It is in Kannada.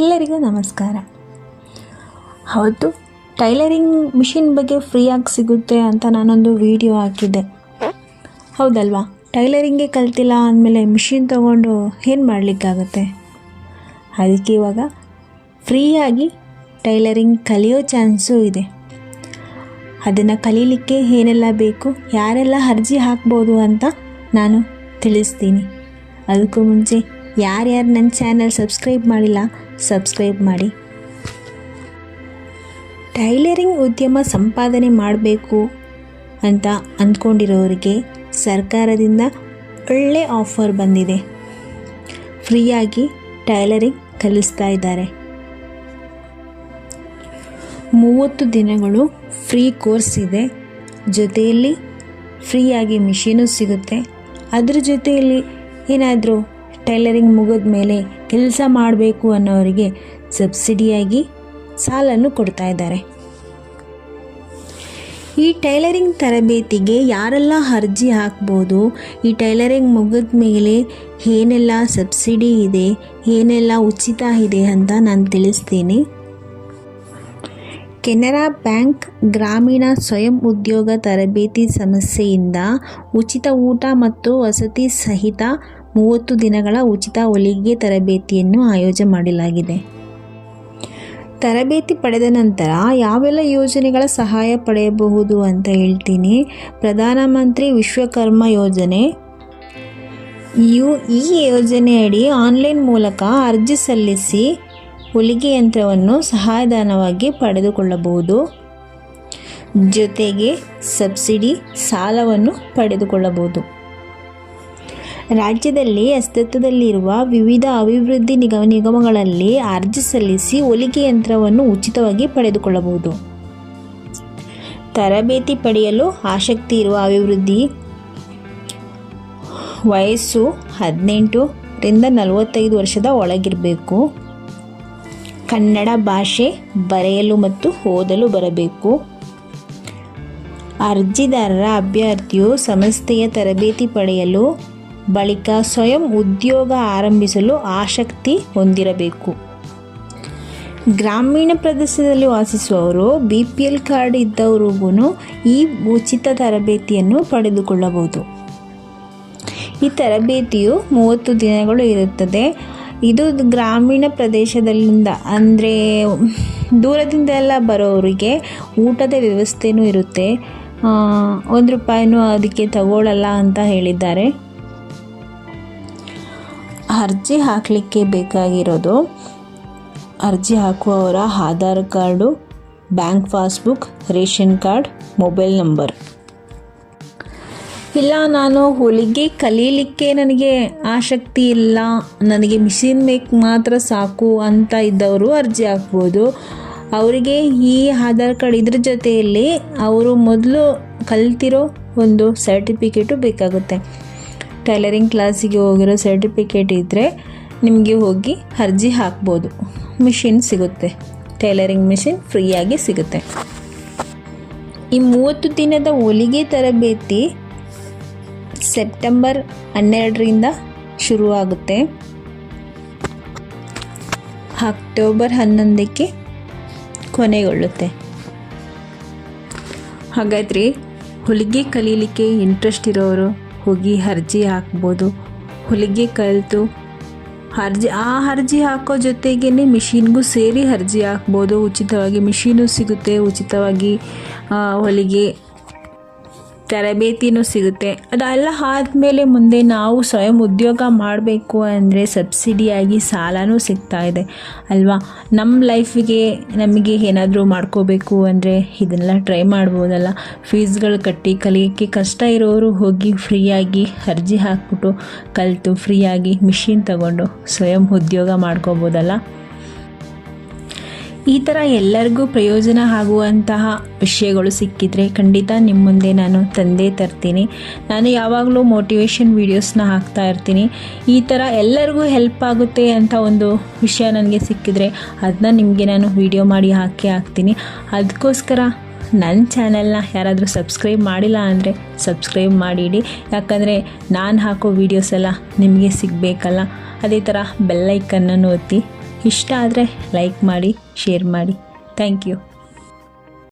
ಎಲ್ಲರಿಗೂ ನಮಸ್ಕಾರ. ಹೌದು, ಟೈಲರಿಂಗ್ ಮಿಷಿನ್ ಬಗ್ಗೆ ಫ್ರೀಯಾಗಿ ಸಿಗುತ್ತೆ ಅಂತ ನಾನೊಂದು ವಿಡಿಯೋ ಹಾಕಿದ್ದೆ. ಹೌದಲ್ವಾ? ಟೈಲರಿಂಗೇ ಕಲ್ತಿಲ್ಲ ಅಂದಮೇಲೆ ಮಿಷಿನ್ ತೊಗೊಂಡು ಏನು ಮಾಡಲಿಕ್ಕಾಗುತ್ತೆ? ಅದಕ್ಕೆ ಇವಾಗ ಫ್ರೀಯಾಗಿ ಟೈಲರಿಂಗ್ ಕಲಿಯೋ ಚಾನ್ಸು ಇದೆ. ಅದನ್ನು ಕಲೀಲಿಕ್ಕೆ ಏನೆಲ್ಲ ಬೇಕು, ಯಾರೆಲ್ಲ ಅರ್ಜಿ ಹಾಕ್ಬೋದು ಅಂತ ನಾನು ತಿಳಿಸ್ತೀನಿ. ಅದಕ್ಕೂ ಮುಂಚೆ ಯಾರ್ಯಾರು ನನ್ನ ಚಾನಲ್ ಸಬ್ಸ್ಕ್ರೈಬ್ ಮಾಡಿಲ್ಲ ಸಬ್ಸ್ಕ್ರೈಬ್ ಮಾಡಿ. ಟೈಲರಿಂಗ್ ಉದ್ಯಮ ಸಂಪಾದನೆ ಮಾಡಬೇಕು ಅಂತ ಅಂದ್ಕೊಂಡಿರೋರಿಗೆ ಸರ್ಕಾರದಿಂದ ಒಳ್ಳೆ ಆಫರ್ ಬಂದಿದೆ. ಫ್ರೀಯಾಗಿ ಟೈಲರಿಂಗ್ ಕಲಿಸ್ತಾ ಇದ್ದಾರೆ. ಮೂವತ್ತು ದಿನಗಳು ಫ್ರೀ ಕೋರ್ಸ್ ಇದೆ. ಜೊತೆಯಲ್ಲಿ ಫ್ರೀಯಾಗಿ ಮಿಷಿನು ಸಿಗುತ್ತೆ. ಅದ್ರ ಜೊತೆಯಲ್ಲಿ ಏನಾದರೂ ಟೈಲರಿಂಗ್ ಮುಗಿದ ಮೇಲೆ ಕೆಲಸ ಮಾಡಬೇಕು ಅನ್ನೋರಿಗೆ ಸಬ್ಸಿಡಿಯಾಗಿ ಸಾಲನ್ನು ಕೊಡ್ತಾ ಇದ್ದಾರೆ. ಈ ಟೈಲರಿಂಗ್ ತರಬೇತಿಗೆ ಯಾರೆಲ್ಲ ಅರ್ಜಿ ಹಾಕ್ಬೋದು? ಈ ಟೈಲರಿಂಗ್ ಮುಗಿದ ಮೇಲೆ ಏನೆಲ್ಲ ಸಬ್ಸಿಡಿ ಇದೆ, ಏನೆಲ್ಲ ಉಚಿತ ಇದೆ ಅಂತ ನಾನು ತಿಳಿಸ್ತೀನಿ. ಕೆನರಾ ಬ್ಯಾಂಕ್ ಗ್ರಾಮೀಣ ಸ್ವಯಂ ಉದ್ಯೋಗ ತರಬೇತಿ ಸಮಸ್ಯೆಯಿಂದ ಉಚಿತ ಊಟ ಮತ್ತು ವಸತಿ ಸಹಿತ ಮೂವತ್ತು ದಿನಗಳ ಉಚಿತ ಹೊಲಿಗೆ ತರಬೇತಿಯನ್ನು ಆಯೋಜನೆ ಮಾಡಲಾಗಿದೆ. ತರಬೇತಿ ಪಡೆದ ನಂತರ ಯಾವೆಲ್ಲ ಯೋಜನೆಗಳ ಸಹಾಯ ಪಡೆಯಬಹುದು ಅಂತ ಹೇಳ್ತೀನಿ. ಪ್ರಧಾನಮಂತ್ರಿ ವಿಶ್ವಕರ್ಮ ಯೋಜನೆ. ಯು ಈ ಯೋಜನೆಯಡಿ ಆನ್ಲೈನ್ ಮೂಲಕ ಅರ್ಜಿ ಸಲ್ಲಿಸಿ ಹೊಲಿಗೆ ಯಂತ್ರವನ್ನು ಸಹಾಯಧನವಾಗಿ ಪಡೆದುಕೊಳ್ಳಬಹುದು. ಜೊತೆಗೆ ಸಬ್ಸಿಡಿ ಸಾಲವನ್ನು ಪಡೆದುಕೊಳ್ಳಬಹುದು. ರಾಜ್ಯದಲ್ಲಿ ಅಸ್ತಿತ್ವದಲ್ಲಿರುವ ವಿವಿಧ ಅಭಿವೃದ್ಧಿ ನಿಗಮ ನಿಗಮಗಳಲ್ಲಿ ಅರ್ಜಿ ಸಲ್ಲಿಸಿ ಹೊಲಿಗೆ ಯಂತ್ರವನ್ನು ಉಚಿತವಾಗಿ ಪಡೆದುಕೊಳ್ಳಬಹುದು. ತರಬೇತಿ ಪಡೆಯಲು ಆಸಕ್ತಿ ಇರುವ ಅಭಿವೃದ್ಧಿ ವಯಸ್ಸು ಹದಿನೆಂಟರಿಂದ ನಲವತ್ತೈದು ವರ್ಷದ ಒಳಗಿರಬೇಕು. ಕನ್ನಡ ಭಾಷೆ ಬರೆಯಲು ಮತ್ತು ಓದಲು ಬರಬೇಕು. ಅರ್ಜಿದಾರರ ಅಭ್ಯರ್ಥಿಯು ಸಂಸ್ಥೆಯ ತರಬೇತಿ ಪಡೆಯಲು ಬಳಿಕ ಸ್ವಯಂ ಉದ್ಯೋಗ ಆರಂಭಿಸಲು ಆಸಕ್ತಿ ಹೊಂದಿರಬೇಕು. ಗ್ರಾಮೀಣ ಪ್ರದೇಶದಲ್ಲಿ ವಾಸಿಸುವವರು ಬಿ ಪಿ ಎಲ್ ಕಾರ್ಡ್ ಇದ್ದವರಿಗೂ ಈ ಉಚಿತ ತರಬೇತಿಯನ್ನು ಪಡೆದುಕೊಳ್ಳಬಹುದು. ಈ ತರಬೇತಿಯು ಮೂವತ್ತು ದಿನಗಳು ಇರುತ್ತದೆ. ಇದು ಗ್ರಾಮೀಣ ಪ್ರದೇಶದಲ್ಲಿಂದ, ಅಂದರೆ ದೂರದಿಂದ ಎಲ್ಲ ಬರೋರಿಗೆ ಊಟದ ವ್ಯವಸ್ಥೆನೂ ಇರುತ್ತೆ. ಒಂದು ರೂಪಾಯಿನೂ ಅದಕ್ಕೆ ತಗೊಳ್ಳಲ್ಲ ಅಂತ ಹೇಳಿದ್ದಾರೆ. ಅರ್ಜಿ ಹಾಕಲಿಕ್ಕೆ ಬೇಕಾಗಿರೋದು ಅರ್ಜಿ ಹಾಕುವವರ Aadhaar card, bank passbook, ration card, mobile number. ಇಲ್ಲ, ನಾನು ಹೊಲಿಗೆ ಕಲೀಲಿಕ್ಕೆ ನನಗೆ ಆಸಕ್ತಿ ಇಲ್ಲ. ನನಗೆ ಮಿಷಿನ್ ಮೇಕ್ ಮಾತ್ರ ಸಾಕು ಅಂತ ಇದ್ದವರು ಅರ್ಜಿ ಹಾಕ್ಬೋದು. ಅವರಿಗೆ ಈ ಆಧಾರ್ ಕಾರ್ಡ್ ಇದ್ರ ಜೊತೆಯಲ್ಲಿ ಅವರು ಮೊದಲು ಕಲ್ತಿರೋ ಒಂದು ಸರ್ಟಿಫಿಕೇಟು ಬೇಕಾಗುತ್ತೆ. ಟೈಲರಿಂಗ್ ಕ್ಲಾಸಿಗೆ ಹೋಗಿರೋ ಸರ್ಟಿಫಿಕೇಟ್ ಇದ್ದರೆ ನಿಮಗೆ ಹೋಗಿ ಅರ್ಜಿ ಹಾಕ್ಬೋದು. ಮಿಷಿನ್ ಸಿಗುತ್ತೆ. ಟೈಲರಿಂಗ್ ಮಿಷಿನ್ ಫ್ರೀಯಾಗಿ ಸಿಗುತ್ತೆ. ಈ ಮೂವತ್ತು ದಿನದ ಹೊಲಿಗೆ ತರಬೇತಿ ಸೆಪ್ಟೆಂಬರ್ ಹನ್ನೆರಡರಿಂದ ಶುರುವಾಗುತ್ತೆ. ಅಕ್ಟೋಬರ್ ಹನ್ನೊಂದಕ್ಕೆ ಕೊನೆಗೊಳ್ಳುತ್ತೆ. ಹಾಗಾದರೆ ಹೊಲಿಗೆ ಕಲೀಲಿಕ್ಕೆ ಇಂಟ್ರೆಸ್ಟ್ ಇರೋರು ಹೋಗಿ ಅರ್ಜಿ ಹಾಕ್ಬೋದು. ಹೊಲಿಗೆ ಕಲಿತು ಅರ್ಜಿ, ಆ ಅರ್ಜಿ ಹಾಕೋ ಜೊತೆಗೇ ಮಿಷಿನ್ಗೂ ಸೇರಿ ಅರ್ಜಿ ಹಾಕ್ಬೋದು. ಉಚಿತವಾಗಿ ಮಿಷಿನು ಸಿಗುತ್ತೆ. ಉಚಿತವಾಗಿ ಹೊಲಿಗೆ ತರಬೇತಿನೂ ಸಿಗುತ್ತೆ. ಅದೆಲ್ಲ ಆದಮೇಲೆ ಮುಂದೆ ನಾವು ಸ್ವಯಂ ಉದ್ಯೋಗ ಮಾಡಬೇಕು ಅಂದರೆ ಸಬ್ಸಿಡಿಯಾಗಿ ಸಾಲನೂ ಸಿಗ್ತಾ ಇದೆ, ಅಲ್ವಾ? ನಮ್ಮ ಲೈಫಿಗೆ ನಮಗೆ ಏನಾದರೂ ಮಾಡ್ಕೋಬೇಕು ಅಂದರೆ ಇದನ್ನೆಲ್ಲ ಟ್ರೈ ಮಾಡ್ಬೋದಲ್ಲ? ಫೀಸ್ಗಳು ಕಟ್ಟಿ ಕಲಿಯೋಕ್ಕೆ ಕಷ್ಟ ಇರೋರು ಹೋಗಿ ಫ್ರೀಯಾಗಿ ಅರ್ಜಿ ಹಾಕ್ಬಿಟ್ಟು ಕಲಿತು ಫ್ರೀಯಾಗಿ ಮಿಷಿನ್ ತಗೊಂಡು ಸ್ವಯಂ ಉದ್ಯೋಗ ಮಾಡ್ಕೋಬೋದಲ್ಲ? ಈ ಥರ ಎಲ್ಲರಿಗೂ ಪ್ರಯೋಜನ ಆಗುವಂತಹ ವಿಷಯಗಳು ಸಿಕ್ಕಿದರೆ ಖಂಡಿತ ನಿಮ್ಮ ಮುಂದೆ ನಾನು ತಂದೇ ತರ್ತೀನಿ. ನಾನು ಯಾವಾಗಲೂ ಮೋಟಿವೇಶನ್ ವೀಡಿಯೋಸ್ನ ಹಾಕ್ತಾ ಇರ್ತೀನಿ. ಈ ಥರ ಎಲ್ಲರಿಗೂ ಹೆಲ್ಪ್ ಆಗುತ್ತೆ ಅಂತ ಒಂದು ವಿಷಯ ನನಗೆ ಸಿಕ್ಕಿದ್ರೆ ಅದನ್ನ ನಿಮಗೆ ನಾನು ವಿಡಿಯೋ ಮಾಡಿ ಹಾಕಿ ಹಾಕ್ತೀನಿ. ಅದಕ್ಕೋಸ್ಕರ ನನ್ನ ಚಾನೆಲ್ನ ಯಾರಾದರೂ ಸಬ್ಸ್ಕ್ರೈಬ್ ಮಾಡಿಲ್ಲ ಅಂದರೆ ಸಬ್ಸ್ಕ್ರೈಬ್ ಮಾಡಿಡಿ. ಯಾಕಂದರೆ ನಾನು ಹಾಕೋ ವೀಡಿಯೋಸ್ ಎಲ್ಲ ನಿಮಗೆ ಸಿಗಬೇಕಲ್ಲ. ಅದೇ ಥರ ಬೆಲ್ಲೈಕನ್ನನ್ನು ಒತ್ತಿ. ಇಷ್ಟ ಆದರೆ ಲೈಕ್ ಮಾಡಿ ಶೇರ್ ಮಾಡಿ. Thank you